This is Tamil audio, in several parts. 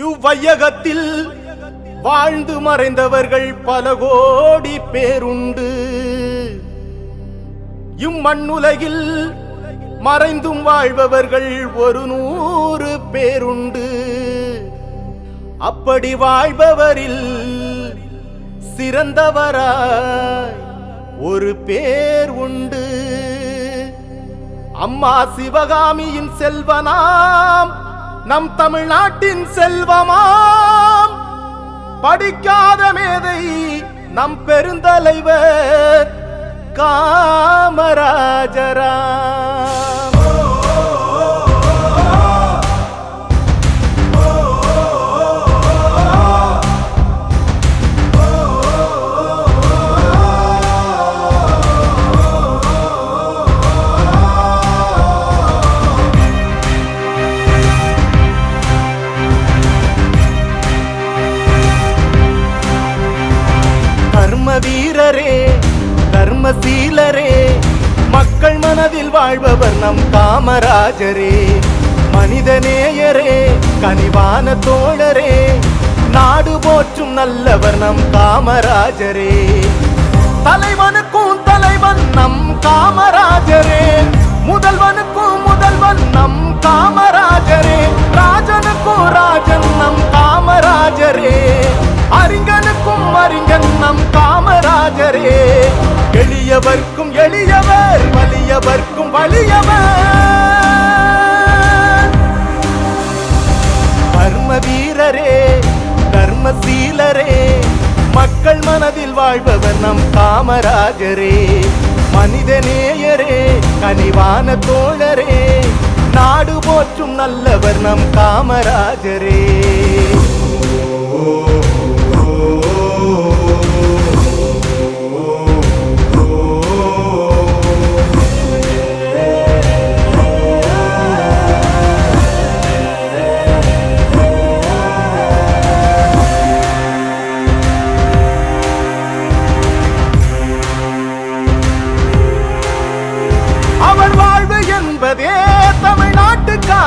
இவ்வையகத்தில் வாழ்ந்து மறைந்தவர்கள் பல கோடி பேருண்டு. இம்மண்ணுலகில் மறைந்தும் வாழ்பவர்கள் ஒரு நூறு பேருண்டு. அப்படி வாழ்பவரில் சிறந்தவராய் ஒரு பேர் உண்டு. அம்மா சிவகாமியின் செல்வனாம் நம் தமிழ்நாட்டின் செல்வமாம். படிக்காத மேதை நம் பெருந்தலைவர் காமராஜரா வாழ்பவர் நம் காமராஜரே. மனிதநேயரே கனிவான தோழரே. நாடு போற்றும் நல்லவர் நம் காமராஜரே. தலைவனுக்கும் தலைவன் நம் காமராஜரே. முதல்வனுக்கும் முதல்வன் நம் காமராஜரே. ராஜனுக்கும் ராஜன் நம் காமராஜரே. அறிஞனுக்கும் அறிஞன் நம் காமராஜரே. எளியவர்க்கும் எளியவர் வலியவர்க்கும் வலியவர். கர்ம வீரரே கர்மசீலரே மக்கள் மனதில் வாழ்பவர் நம் காமராஜரே. மனிதநேயரே கனிவான தோழரே. நாடு போற்றும் நல்லவர் நம் காமராஜரே.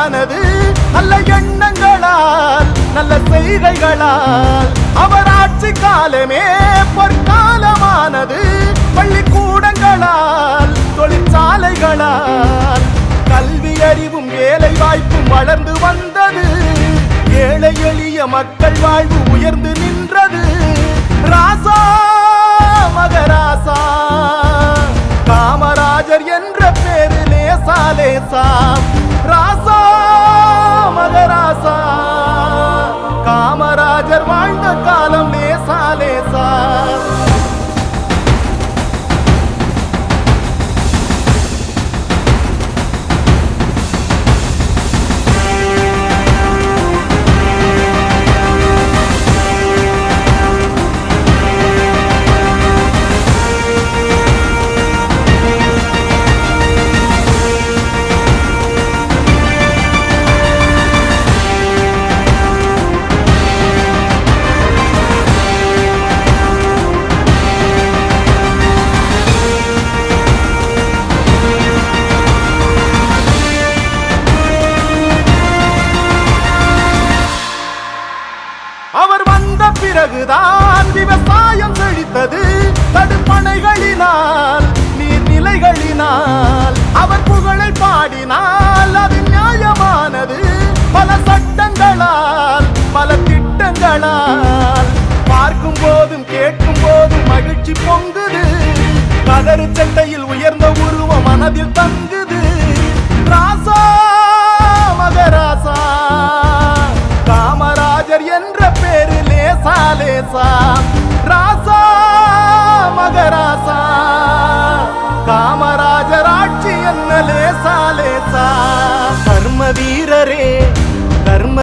ஆனது நல்ல எண்ணங்களால் நல்ல செய்கைகளால். அவர் ஆட்சி காலமே பொற்காலமானது பள்ளிக்கூடங்களால் தொழிற்சாலைகளால். கல்வி அறிவும் வேலை வாய்ப்பும் வளர்ந்து வந்தது. ஏழை எளிய மக்கள் வாழ்வு உயர்ந்து நின்றது. ராசா மகராசா. காமராஜர் என்ற பேரு லேசா லேசா பிறகுதான் விவசாயம் செழித்தது. தடுப்பணைகளினால் நீர்நிலைகளினால் அவர் புகழை பாடினால் அது நியாயமானது. பல சட்டங்களால் பல திட்டங்களால் பார்க்கும் போதும் கேட்கும் போதும் மகிழ்ச்சி பொங்குது. கதறு சட்டையில் உயர்ந்த உருவம் மனதில் தங்கு காமராஜராட்சி என்ன லேசா லேசா கர்ம வீரரே கர்ம